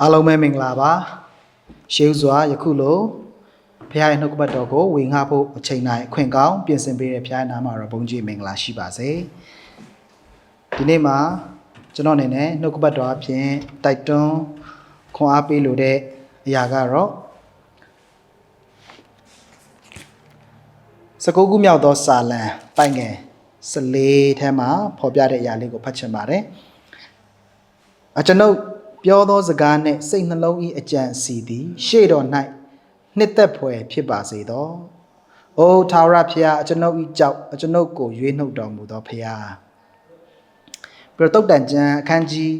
အားလုံးပဲမင်္ဂလာပါရှေးဥစွာယခုလိုဖခင်ရဲ့နှုတ်ကပတ်တော်ကိုဝေငှဖို့အချိန်တိုင်းအခွင့်ကောင်းပြင်ဆင်ပေးတဲ့ဖခင်ရဲ့နာမတော်ဘုန်းကြီးမင်္ဂလာရှိပါစေဒီနေ့မှာကျွန်တော်အနေနဲ့နှုတ်ကပတ်တော်အဖြစ်တိုက်တွန်းခွန်အားပေးလိုတဲ့အရာကတော့စကုတ်ကူးမြောက်သောစာလံပိုင်ငယ်14ထဲမှာဖော်ပြတဲ့အရာလေးကိုဖတ်ချင်ပါတယ်အကျွန်ုပ် ပြောသောစကားနှင့်စိတ်နှလုံး၏အကြံစီသည် ရှေ့တော်၌နှစ်သက်ဖွယ်ဖြစ်ပါစေသော။အိုထာဝရဖျားအကျွန်ုပ်၏ကြောက်အကျွန်ုပ်ကိုရွေးနှုတ်တော်မူသောဖျား။ပြီးတော့တုတ်တန်ကျမ်းအခန်းကြီး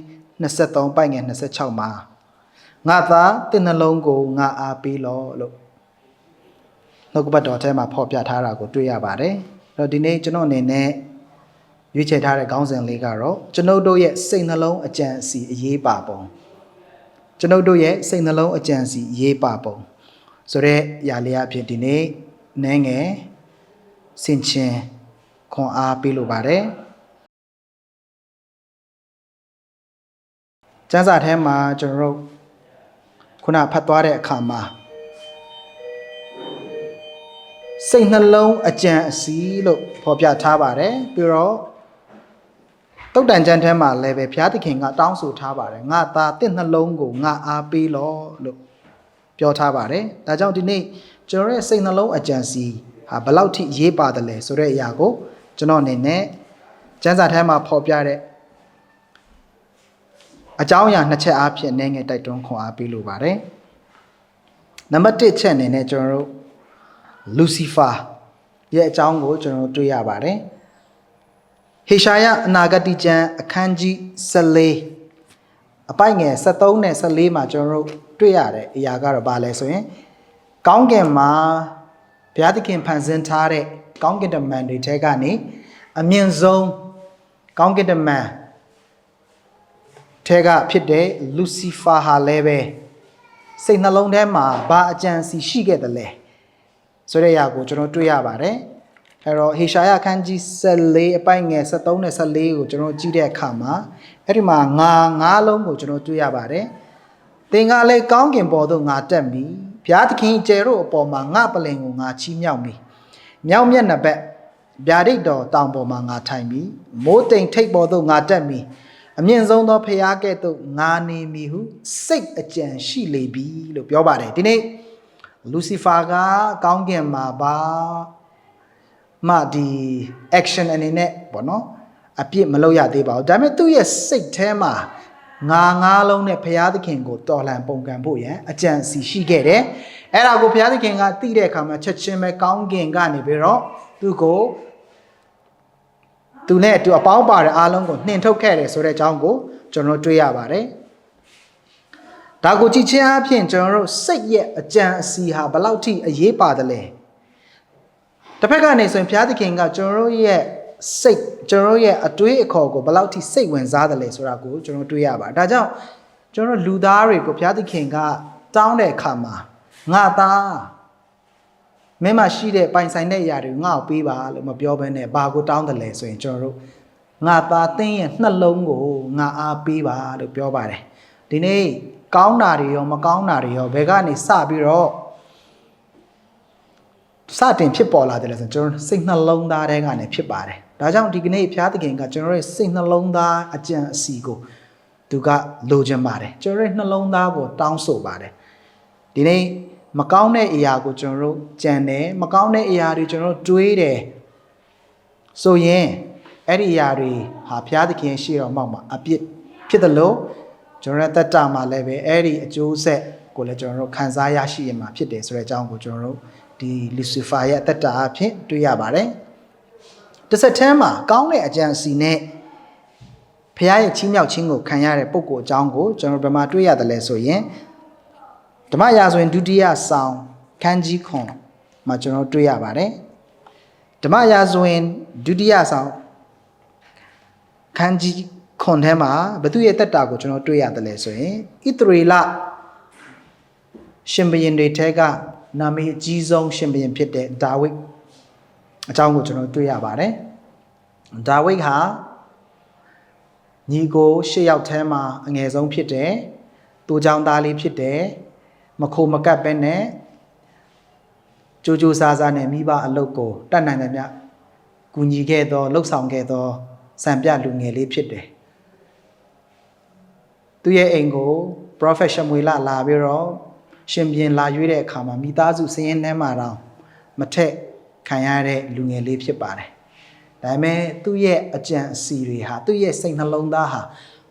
23ပိုက်ငယ်26မှာငါသာတင့်နှလုံးကိုငါအားပေးလောလို့နှုတ်ကပတ်တော်ထဲမှာဖော်ပြထားတာကိုတွေ့ရပါတယ်။အဲ့တော့ဒီနေ့ကျွန်တော်အနေနဲ့ ရွေးချယ်ထားတဲ့ခေါင်းစဉ်လေးကတော့ကျွန်ုပ်တို့ရဲ့စိတ်နှလုံးအကြံအစီအရေးပါပုံကျွန်ုပ်တို့ရဲ့စိတ်နှလုံးအကြံအစီအရေးပါပုံဆိုတော့ຢာလေးအဖြစ်ဒီနေ့နည်းငယ်စင်ချင်ခွန်အားပေးလိုပါတယ်ကျမ်းစာထဲမှာကျွန်တော်တို့ခုနဖတ်သွားတဲ့အခါမှာစိတ်နှလုံးအကြံအစီလို့ဖော်ပြထားပါတယ်ပြီးတော့ တုတ်တန်ကျမ်းထဲမှာလည်းပဲဘုရားသခင်ကတောင်းဆိုထားပါတယ်ငါသားတင့်နှလုံးကိုငါအားပေးလောလို့ပြောထားပါတယ်ဒါကြောင့်ဒီနေ့ကျွန်တော်ရဲ့စိတ်နှလုံးအကြံစီဟာဘယ်လောက်ထိရေးပါတယ်လဲဆိုတဲ့အရာကိုကျွန်တော်အနေနဲ့ကျမ်းစာထဲမှာဖော်ပြတဲ့အကြောင်းအရာနှစ်ချက်အားဖြင့်နည်းငယ်တိုက်တွန်းခွန်အားပေးလိုပါတယ်နံပါတ်1ချက်အနေနဲ့ကျွန်တော်တို့လူစီဖာရဲ့အကြောင်းကိုကျွန်တော်တို့တွေ့ရပါတယ် ဟေရှာယအနာဂတိကျမ်းအခန်းကြီး14အပိုက်ငယ်73နဲ့14မှာကျွန်တော်တို့တွေ့ရတဲ့အရာကတော့ဘာလဲဆိုရင် ကောင်းကင်မှာဘုရားသခင်ဖန်ဆင်းထားတဲ့ကောင်းကင်တမန်တွေထဲကနေအမြင့်ဆုံးကောင်းကင်တမန်ထဲကဖြစ်တဲ့လူစီဖာဟာလည်းပဲစိတ်နှလုံးထဲမှာဘာအကြံစီရှိခဲ့တယ်လဲဆိုတဲ့အရာကိုကျွန်တော်တွေ့ရပါတယ် အဲတော့ဟေရှာယအခန်းကြီး14အပိုင်ငယ်73နဲ့14ကိုကျွန်တော်ကြည့်တဲ့အခါမှာအဲ့ဒီမှာငါငါးလုံးကိုကျွန်တော်တွေ့ရပါတယ်သင်ကလည်းကောင်းကင်ပေါ်သို့ငါတက်မည်ဘုရားသခင်ကျယ်တို့အပေါ်မှာငါပလင်ကိုငါချီးမြှောက်မည်မြောက်မျက်နှာဘက်ဗျာဒိတ်တော်တောင်ပေါ်မှာငါထိုင်မည်မိုးတိမ်ထိပ်ပေါ်သို့ငါတက်မည်အမြင့်ဆုံးသောဖရားကဲ့သို့ငါနေမည်ဟုစိတ်အကြံရှိလေပြီလို့ပြောပါတယ်ဒီနေ့လူစီဖာကကောင်းကင်မှာပါ မှဒီ action အနေနဲ့ပေါ့နော်အပြစ်မလုပ်ရသေးပါဘူးဒါပေမဲ့သူ့ရဲ့စိတ်ထဲမှာငါငါးလုံးနဲ့ဘုရားသခင်ကိုတော်လှန်ပုန်ကန်ဖို့ရန်အကြံစီရှိခဲ့တယ်အဲ့ဒါကိုဘုရားသခင်ကသိတဲ့အခါမှာချက်ချင်းပဲကောင်းကင်ကနေပြီးတော့သူ့ကိုသူနဲ့အတူအပေါင်းပါတဲ့အားလုံးကိုနှင်ထုတ်ခဲ့တယ်ဆိုတဲ့အကြောင်းကိုကျွန်တော်တို့တွေ့ရပါတယ်ဒါကိုကြည့်ချင်းအဖြစ်ကျွန်တော်တို့စိတ်ရဲ့အကြံအစီဟာဘယ်လောက်ထိအရေးပါတယ်လဲ တစ်ဖက်ကနေဆိုရင်ဘုရားသခင်ကကျွန်တော်တို့ရဲ့စိတ်ကျွန်တော်တို့ရဲ့အတွေးအခေါ်ကိုဘယ်လောက်ထိစိတ်ဝင်စားတယ်လဲဆိုတာကိုကျွန်တော်တွေ့ရပါတယ်ဒါကြောင့်ကျွန်တော်တို့လူသားတွေကိုဘုရားသခင်ကတောင်းတဲ့အခါမှာငါသားမင်းမရှိတဲ့ပိုင်ဆိုင်တဲ့အရာတွေငါ့ကိုပေးပါလို့မပြောဘဲနဲ့ဘာကိုတောင်းတယ်လဲဆိုရင်ကျွန်တော်တို့ငါသားတင်းရဲ့နှလုံးကိုငါအားပေးပါလို့ပြောပါတယ်ဒီနေ့ကောင်းတာတွေရောမကောင်းတာတွေရောဘယ်ကနေစပြီးတော့ စတင်ဖြစ်ပေါ်လာတယ်လဲဆိုကျွန်တော်စိတ်နှလုံးသားထဲကနေဖြစ်ပါတယ်ဒါကြောင့်ဒီကနေ့ဘုရားသခင်ကကျွန်တော်ရဲ့စိတ်နှလုံးသားအကြံအစီကိုသူကလိုချင်ပါတယ်ကျွန်တော်ရဲ့နှလုံးသားကိုတောင်းဆိုပါတယ်ဒီနေ့မကောင်းတဲ့အရာကိုကျွန်တော်တို့ကြံတယ်မကောင်းတဲ့အရာတွေကျွန်တော်တို့တွေးတယ်ဆိုရင်အဲ့ဒီအရာတွေဟာဘုရားသခင်ရှိတော်မှောက်မှာအပြစ်ဖြစ်တယ်လို့ကျွန်တော်ရဲ့တက်တာမှာလည်းပဲအဲ့ဒီအကျိုးဆက်ကိုလည်းကျွန်တော်တို့ခံစားရရှိရမှာဖြစ်တယ်ဆိုတဲ့အကြောင်းကိုကျွန်တော်တို့ ဒီလူစီဖာရဲ့တက်တာအဖြစ်တွေ့ရပါတယ်တစ်ဆက်တည်းမှာကောင်းတဲ့အကြံစီနဲ့ဖခင်ရဲ့ချီးမြှောက်ခြင်းကိုခံရတဲ့ပုံကိုအကြောင်းကိုကျွန်တော်ဗမာတွေ့ရတယ်လဲဆိုရင်ဓမ္မရာဆိုရင်ဒုတိယဆောင်ခန်းကြီးခွန်မှာကျွန်တော်တွေ့ရပါတယ်ဓမ္မရာဆိုရင်ဒုတိယဆောင်ခန်းကြီးခွန်ထဲမှာဘသူရဲ့တက်တာကိုကျွန်တော်တွေ့ရတယ်လဲဆိုရင်ဣသရေလရှင်ဘရင်တွေထဲက နာမည်အကြီးဆုံးရှင်ဘရင်ဖြစ်တဲ့ဒါဝိဒ်အကြောင်းကိုကျွန်တော်တွေ့ရပါတယ်။ဒါဝိဒ်ဟာညီကို၈ယောက်ထဲမှာအငယ်ဆုံးဖြစ်တယ်တူချောင်းသားလေးဖြစ်တယ်မခိုမကပ်ပဲနဲ့ကြိုးကြိုးစားစားနဲ့မိဘအလုပ်ကိုတတ်နိုင်တယ်မြကူညီခဲ့သောလှုပ်ဆောင်ခဲ့သောစံပြလူငယ်လေးဖြစ်တယ်သူရဲ့အိမ်ကို prophet ရှမွေလလာပြီးတော့ ရှင်ပြန်လာရွေးတဲ့အခါမှာမိသားစုစည်ရင်ထဲမှာတော့မထက်ခံရတဲ့လူငယ်လေးဖြစ်ပါတယ်ဒါပေမဲ့သူ့ရဲ့အကြံအစီတွေဟာသူ့ရဲ့စိတ်နှလုံးသားဟာ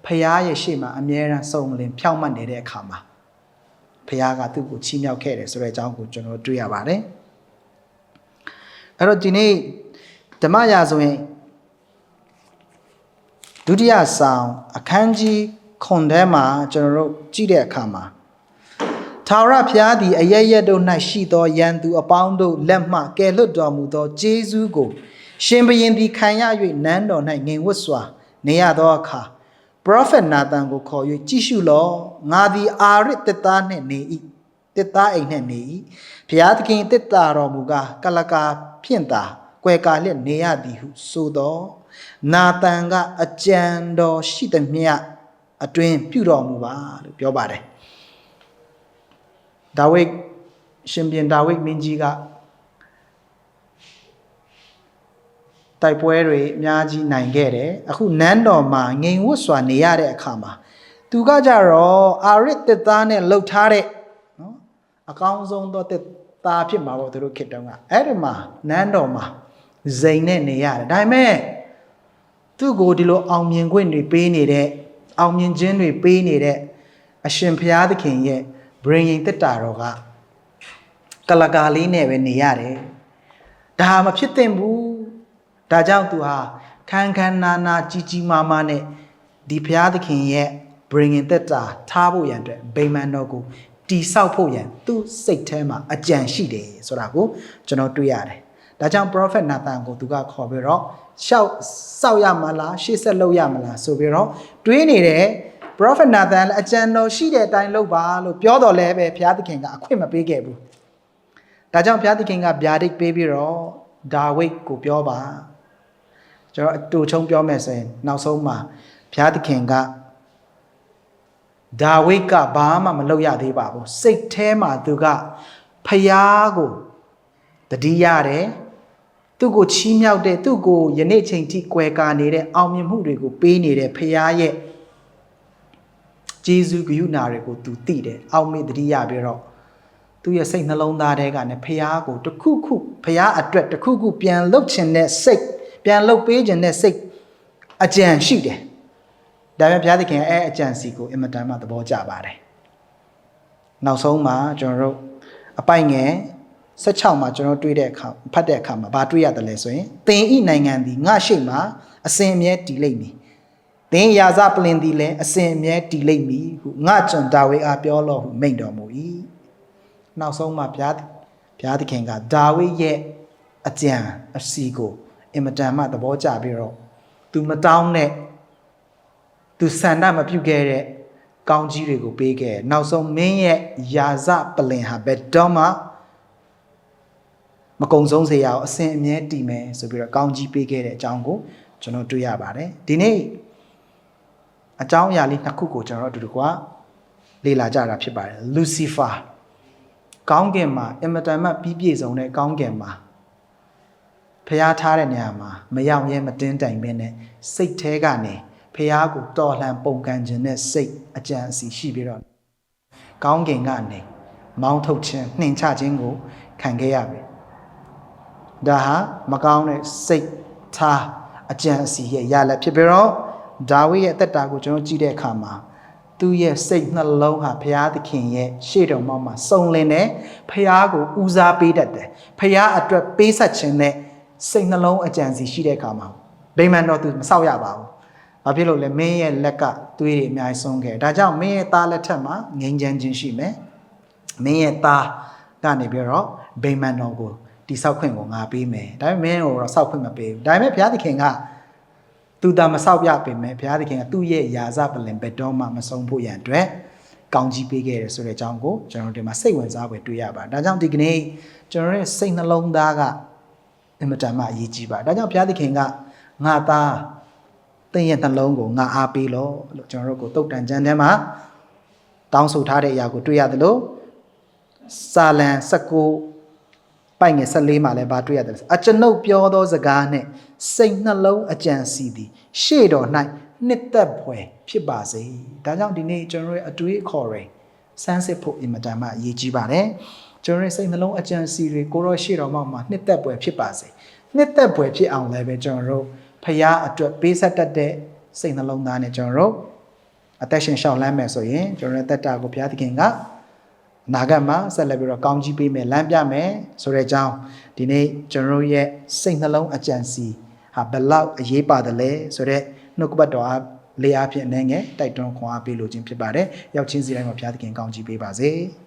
ဖះရဲ့ရှေ့မှာအမြဲတမ်းစုံလင်ဖြောင့်မတ်နေတဲ့အခါမှာဖះကသူ့ကိုချီးမြှောက်ခဲ့တယ်ဆိုတဲ့အကြောင်းကိုကျွန်တော်တွေ့ရပါတယ်အဲ့တော့ဒီနေ့ဓမ္မရာဆိုရင်ဒုတိယဆောင်အခန်းကြီးခွန်ထဲမှာကျွန်တော်တို့ကြည့်တဲ့အခါမှာ ထာဝရဘုရားသည်အရရက်တို့၌ရှိသောယံသူအပေါင်းတို့လက်မှကယ်လွတ်တော်မူသောဂျေဇုကိုရှင်ဘရင်သည်ခံရ၍နန်းတော်၌ငြိမ်ဝတ်စွာ နေရသောအခါ prophet နာသန်ကိုခေါ်၍ကြည့်ရှုလော့ငါသည်အာရစ်တစ်သားနှင့်နေ၏တစ်သားအိမ်နှင့်နေ၏ဘုရားသခင်တစ်သားတော်မူကားကလကာဖြင့်သာကွယ်ကာလျက်နေရသည်ဟုဆိုသောနာသန်ကအကြံတော်ရှိသမျှအတွင်ပြုတော်မူပါလို့ပြောပါတယ် ဒါဝိဒ်ရှင်ပြန်ဒါဝိဒ်မင်းကြီးကတိုက်ပွဲတွေအများကြီးနိုင်ခဲ့တယ်အခုနန်းတော်မှာငိမ်ဝတ်စွာနေရတဲ့အခါမှာသူကကြတော့အာရစ်တစ်သားနဲ့လှုပ်ထားတဲ့နော်အကောင်းဆုံးသောတစ်သားဖြစ်မှာပေါ့သူတို့ခေတ္တကအဲ့ဒီမှာနန်းတော်မှာဇိမ်နဲ့နေရတယ်ဒါပေမဲ့သူ့ကိုဒီလိုအောင်မြင်ခွင့်တွေပေးနေတဲ့အောင်မြင်ခြင်းတွေပေးနေတဲ့အရှင်ဘုရားသခင်ရဲ့ brain ရင်တက်တာတော်ကကလကာလေးနဲ့ပဲနေရတယ်ဒါမဖြစ်သင့်ဘူးဒါကြောင့်သူဟာခန်းခန်းနာနာကြီးကြီးမားမားနဲ့ဒီဘုရားသခင်ရဲ့ brain ရင်တက်တာထားဖို့ရန်အတွက်ဗိမာန်တော်ကိုတိဆောက်ဖို့ရန်သူ့စိတ်ထဲမှာအကြံရှိတယ်ဆိုတာကိုကျွန်တော်တွေ့ရတယ်ဒါကြောင့် prophet Nathan ကိုသူကခေါ်ပြီးတော့ရှောက်စောက်ရမလားရှေ့ဆက်လုပ်ရမလားဆိုပြီးတော့တွေးနေတယ် prophet Nathan လည်းအကြံတော်ရှိတဲ့အတိုင်းလုပ်ပါလို့ပြောတော်လဲပဲဘုရားသခင်ကအခွင့်မပေးခဲ့ဘူးဒါကြောင့်ဘုရားသခင်ကဗျာဒိတ်ပေးပြီးတော့ဒါဝိဒ်ကိုပြောပါကျွန်တော်အတူချုံပြောမယ်ဆိုရင်နောက်ဆုံးမှာဘုရားသခင်ကဒါဝိဒ်ကဘာမှမလုပ်ရသေးပါဘူးစိတ်ထဲမှာသူကဖျားကိုတတိရတယ်သူ့ကိုချီးမြှောက်တဲ့သူ့ကိုယနေ့ချိန်ထိကွယ်ကာနေတဲ့အောင်မြင်မှုတွေကိုပေးနေတဲ့ဖျားရဲ့ ဂျေဇုဂယုနာတွေကိုသူသိတယ်အောက်မေ့တတိယပြီးတော့သူ့ရဲ့စိတ်နှလုံးသားထဲကနေဖျားကိုတစ်ခုခုဖျားအတွက်တစ်ခုခုပြန်လှုပ်ခြင်းနဲ့စိတ်ပြန်လှုပ်ပေးခြင်းနဲ့စိတ်အကြံရှိတယ်ဒါပေမဲ့ဘုရားသခင်အဲအကြံစီကိုအင်မတန်မှသဘောကျပါတယ်နောက်ဆုံးမှာကျွန်တော်တို့အပိုင်ငယ်16မှာကျွန်တော်တွေ့တဲ့အခါဖတ်တဲ့အခါမှာဘာတွေ့ရတယ်လဲဆိုရင်သင်ဤနိုင်ငံသည်ငါရှိမှအစဉ်အမြဲတည်လိမ့်မည် သင်ရာဇပလင်သည်လည်းအစဉ်အမြဲတည်လိမ့်မည်ဟုငါကျွန်ဒါဝိအားပြောလို့ဟုမိန့်တော်မူ၏နောက်ဆုံးမှာဘုရားဘုရားသခင်ကဒါဝိရဲ့အကြံအစီကိုအင်မတန်မှသဘောကျပြီးတော့သူမတောင်းတဲ့သူဆန္ဒမပြုခဲ့တဲ့ကောင်းကြီးတွေကိုပေးခဲ့နောက်ဆုံးမင်းရဲ့ယာဇပလင်ဟာဘယ်တော့မှမကုံဆုံးစေရအောင်အစဉ်အမြဲတည်မယ်ဆိုပြီးတော့ကောင်းကြီးပေးခဲ့တဲ့အကြောင်းကိုကျွန်တော်တွေ့ရပါတယ်ဒီနေ့ အကြောင်းအရာလေးနှစ်ခုကိုကျွန်တော်တို့အတူတကွလေ့လာကြတာဖြစ်ပါတယ်လူစီဖာကောင်းကင်မှာအင်မတန်မှပြီးပြည့်စုံတဲ့ကောင်းကင်မှာဖျားထားတဲ့နေရာမှာမရောက်ရဲမတင်းတိုင်ပဲနဲ့စိတ်แท้ကနေဖះကိုတော်လှန်ပုံကန်ခြင်းနဲ့စိတ်အကြံအစီရှိပြီးတော့ကောင်းကင်ကနေမောင်းထုတ်ခြင်းနှင်ချခြင်းကိုခံခဲ့ရပြီဒါဟာမကောင်းတဲ့စိတ်ထားအကြံအစီရဲ့ရလက်ဖြစ်ပြီးတော့ ဒါဝိရဲ့အသက်တာကိုကျွန်တော်ကြည့်တဲ့အခါမှာသူ့ရဲ့စိတ်နှလုံးဟာဘုရားသခင်ရဲ့ရှေ့တော်မှာစုံလင်တယ်ဘုရားကိုဦးစားပေးတတ်တယ်ဘုရားအတွက်ပေးဆက်ခြင်းနဲ့စိတ်နှလုံးအကြံစီရှိတဲ့အခါမှာဗိမာန်တော်သူမဆောက်ရပါဘူးဘာဖြစ်လို့လဲမင်းရဲ့လက်ကသွေးတွေအများကြီးဆုံးခဲ့ဒါကြောင့်မင်းရဲ့သားလက်ထက်မှာငိမ့်ချမ်းခြင်းရှိမယ်မင်းရဲ့သားကနေပြီးတော့ဗိမာန်တော်ကိုတိဆောက်ခွင့်ကိုငါပေးမယ်ဒါပေမဲ့မင်းကိုတော့ဆောက်ခွင့်မပေးဘူးဒါပေမဲ့ဘုရားသခင်က သူသာမဆောက်ပြပေးမယ်ဘုရားသခင်ကသူ့ရဲ့ယာဇပလင်ဘက်တော်မှမဆုံးဖို့ရန်အတွက်ကောင်းကြီးပေးခဲ့တယ်ဆိုတဲ့အကြောင်းကိုကျွန်တော်တို့ဒီမှာစိတ်ဝင်စားဖွယ်တွေ့ရပါတယ်ဒါကြောင့်ဒီကနေ့ကျွန်တော်ရဲ့စိတ်နှလုံးသားကအင်မတန်မှအရေးကြီးပါဒါကြောင့်ဘုရားသခင်ကငါသားသင်ရဲ့နှလုံးကိုငါအားပေးလို့လို့ကျွန်တော်တို့ကိုတုတ်တန်ကြမ်းထဲမှာတောင်းဆိုထားတဲ့အရာကိုတွေ့ရတယ်လို့စာလံ19 ပိုက်ငယ်14မှာလည်းဗာတွေ့ရတယ်အကျွန်ုပ်ပြောသောစကားနဲ့စိတ်နှလုံးအကြံစီသည်ရှေ့တော်၌နှစ်သက်ဖွယ်ဖြစ်ပါစေဒါကြောင့်ဒီနေ့ကျွန်တော်ရဲ့အတွေးအခေါ်တွေစမ်းစစ်ဖို့အင်မတန်မှအရေးကြီးပါတယ်ကျွန်တော်ရဲ့စိတ်နှလုံးအကြံစီတွေကိုရောရှေ့တော်မှာနှစ်သက်ဖွယ်ဖြစ်ပါစေနှစ်သက်ဖွယ်ဖြစ်အောင်လည်းပဲကျွန်တော်တို့ဖရားအတွက်ပေးဆက်တတ်တဲ့စိတ်နှလုံးသားနဲ့ကျွန်တော်တို့အသက်ရှင်ရှောင်လန်းမယ်ဆိုရင်ကျွန်တော်ရဲ့တက်တာကိုဘုရားသခင်ကအ နာဂတ်မှာဆက်လက်ပြီးတော့ကောင်းကြီးပေးမယ်လမ်းပြမယ်ဆိုတဲ့အကြောင်းဒီနေ့ကျွန်တော်တို့ရဲ့စိတ်နှလုံးအကြံစီဟာဘယ်လောက်အရေးပါတယ်လဲဆိုတော့နှုတ်ကပတ်တော်အားလေးအားဖြင့်အနေငယ်တိုက်တွန်းခွန်အားပေးလိုခြင်းဖြစ်ပါတယ်။ရောက်ချင်းစီတိုင်းမှာဘုရားသခင်ကောင်းကြီးပေးပါစေ။